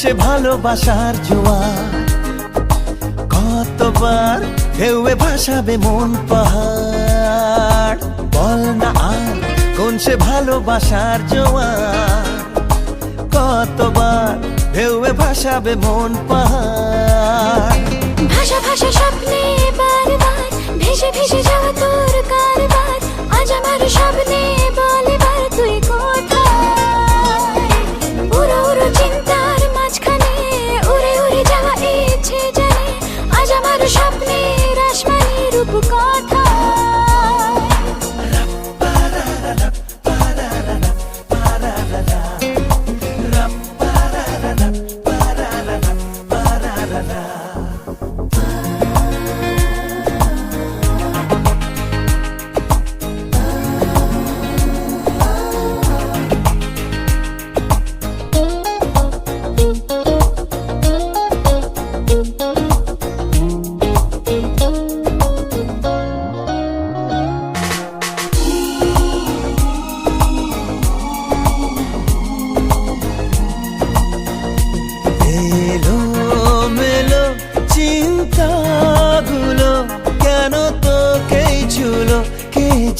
সে ভালোবাসার জোয়ার। কতবার ঢেউয়ে ভাসাবে মন পাহাড়। বল না আর কোন সে ভালোবাসার জোয়ার। কতবার ঢেউয়ে ভাসাবে মন পাহাড়। ভাষা ভাষা স্বপ্নে বারবার ভেসে ভেসে যাওয়া তোর কারবার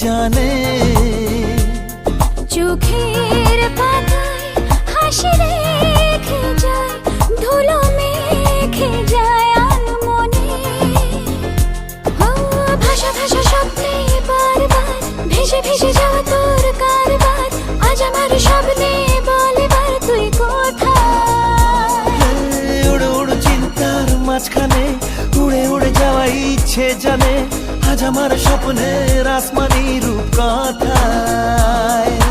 জানে। চোখের পাতায় হাসি রেখে যায় ধুলো মেখে যায় আনমনে ও ভাষা ভাষা স্বপ্নে বারবার ভেসে ভেসে যাওয়া তোর কারবার আজ আমার স্বপ্নে বলে বার তুই কোথায়? উড়ে উড়ে চিন্তার মাঝখানে উড়ে উড়ে যাওয়া ইচ্ছে জানে আজ আমার স্বপ্নের আসমানি রূপ কথায়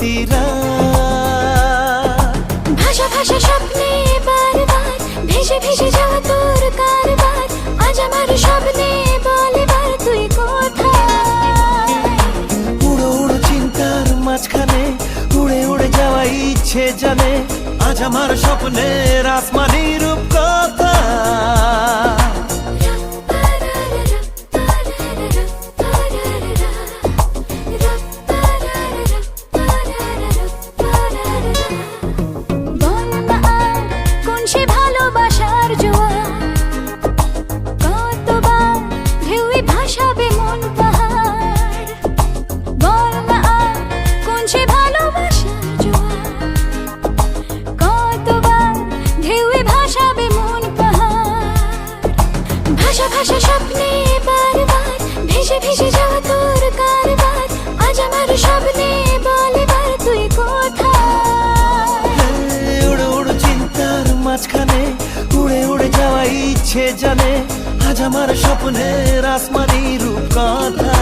প্রতিরা ভাষা ভাষা স্বপ্নে বারবার ভেসে ভেসে যাওয়া তোর কারবার। আজ আমার স্বপ্নে বলে বার তুই কোথায়? উড়ো উড়ো চিন্তার মাঝখানে উড়ে উড়ে যাওয়া ইচ্ছে জানে। আজ আমার স্বপ্নের আসমানি রূপ ভেসে যাওয়া তোর কারবার, আজ আমার স্বপ্নে বলে তুই কোথায়? উড়ে উড়ে চিন্তার মাঝখানে, উড়ে উড়ে যাওয়া ইচ্ছে জানে, আজ আমার স্বপ্নের আসমানি রূপ কথা